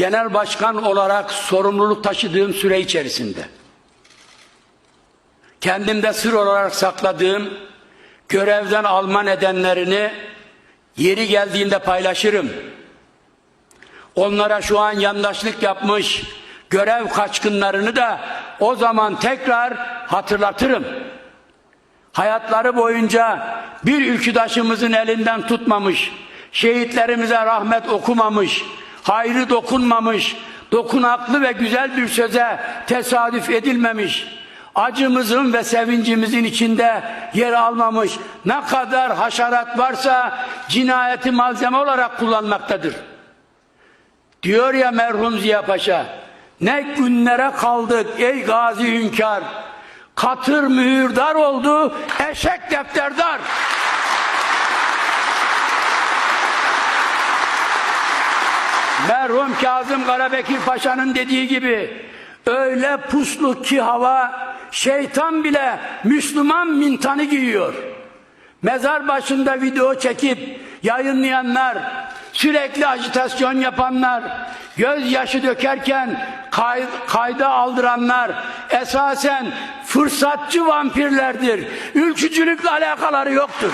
genel başkan olarak sorumluluk taşıdığım süre içerisinde kendimde sır olarak sakladığım görevden alma nedenlerini yeri geldiğinde paylaşırım. Onlara şu an yandaşlık yapmış görev kaçkınlarını da o zaman tekrar hatırlatırım. Hayatları boyunca bir ülküdaşımızın elinden tutmamış, şehitlerimize rahmet okumamış, hayrı dokunmamış, dokunaklı ve güzel bir söze tesadüf edilmemiş, acımızın ve sevincimizin içinde yer almamış ne kadar haşerat varsa cinayeti malzeme olarak kullanmaktadır. Diyor ya merhum Ziya Paşa, ne günlere kaldık ey gazi hünkâr, katır mühürdar oldu, eşek defterdar. Merhum Kazım Karabekir Paşa'nın dediği gibi, öyle puslu ki hava, şeytan bile Müslüman mintanı giyiyor. Mezar başında video çekip yayınlayanlar, sürekli ajitasyon yapanlar, gözyaşı dökerken kay, kayda aldıranlar esasen fırsatçı vampirlerdir. Ülkücülükle alakaları yoktur.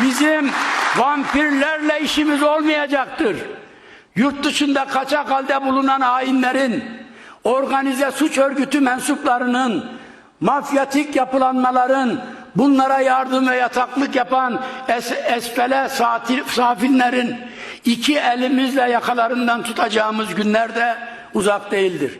Bizim vampirlerle işimiz olmayacaktır. Yurt dışında kaçak halde bulunan hainlerin, organize suç örgütü mensuplarının, mafyatik yapılanmaların, bunlara yardım ve yataklık yapan es esfele safillerin iki elimizle yakalarından tutacağımız günler de uzak değildir.